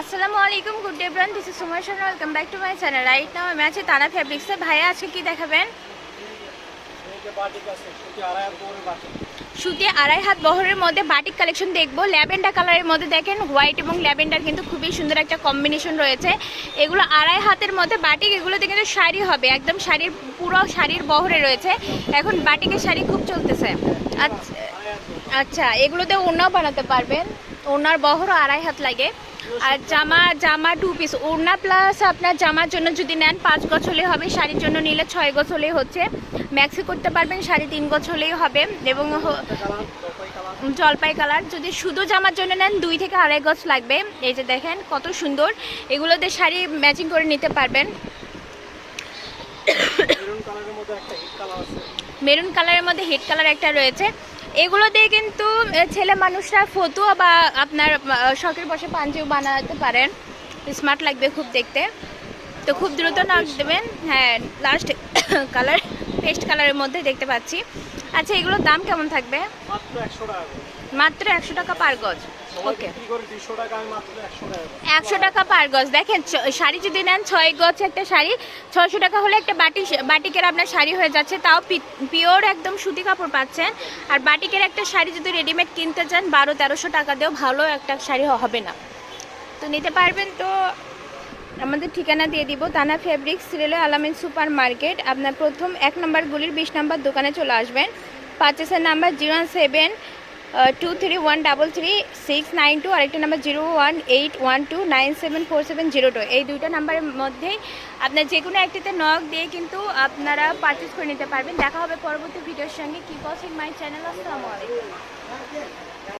আসসালামু আলাইকুম good day bran this is Sumar Sharma welcome back to my channel right now আমি আছি তানা ফ্যাব্রিক্সে ভাইয়া, আজকে কি দেখাবেন? সুতি আড়াই হাত বহরের মধ্যে বাটিক কালেকশন দেখব। ল্যাভেন্ডার কালারের মধ্যে দেখেন হোয়াইট এবং ল্যাভেন্ডার কিন্তু খুবই সুন্দর একটা কম্বিনেশন রয়েছে। এগুলো আড়াই হাতের মধ্যে বাটিক এগুলোতে কিন্তু শাড়ি হবে। একদম শাড়ির, পুরো শাড়ির বহরে রয়েছে। এখন বাটিকের শাড়ি খুব চলতেছে। আচ্ছা আচ্ছা এগুলোতে ওড়নাও বানাতে পারবেন। ওড়নার বহরও আড়াই হাত লাগে। আর জামা জামা টু পিস ওড়না প্লাস আপনার জামার জন্য যদি নেন পাঁচ গছ হলেই হবে শাড়ির জন্য নিলে ছয় গছ হলেই হচ্ছে ম্যাক্সি করতে পারবেন শাড়ি তিন গছ হলেই হবে। এবং জলপাই কালার যদি শুধু জামার জন্য নেন দুই থেকে আড়াই গছ লাগবে। এই যে দেখেন কত সুন্দর। এগুলোতে শাড়ি ম্যাচিং করে নিতে পারবেন। মেরুন কালারের মধ্যে হিট কালার একটা রয়েছে। এগুলো দিয়ে কিন্তু ছেলে মানুষরা ফতুয়া বা আপনার শখের বসে পাঞ্জিও বানাতে পারেন। স্মার্ট লাগবে খুব দেখতে। তো খুব দ্রুত নাক দেবেন। হ্যাঁ লাস্ট কালার পেস্ট কালারের মধ্যে দেখতে পাচ্ছি। আচ্ছা এগুলোর দাম কেমন থাকবে? মাত্র একশো টাকা। মাত্র একশো টাকা পার গজ। ওকে একশো টাকা। পার গজ। দেখেন শাড়ি যদি নেন ছয় গজ একটা শাড়ি ছয়শো টাকা হলে একটা বাটি বাটিকের আপনার শাড়ি হয়ে যাচ্ছে। তাও পিওর একদম সুতি কাপড় পাচ্ছেন। আর বাটিকের একটা শাড়ি যদি রেডিমেড কিনতে চান বারো তেরোশো টাকা দিয়েও ভালো একটা শাড়ি হবে না। তো নিতে পারবেন তো? আমাদের ঠিকানা দিয়ে দিব। তানা ফেব্রিক্স রেলে আলামিন সুপার মার্কেট আপনার প্রথম এক নম্বর গুলির বিশ নম্বর দোকানে চলে আসবেন। পার্চেসের number zero seven two three one double three six nine two আরেকটা number zero one eight one two nine seven four seven zero two এই দুইটা নাম্বারের মধ্যেই আপনার যে কোনো একটিতে নক দিয়ে কিন্তু আপনারা পারচেস করে নিতে পারবেন। দেখা হবে পরবর্তী ভিডিওর সঙ্গে। কি পসিং মাই চ্যানেল আসসালামু আলাইকুম।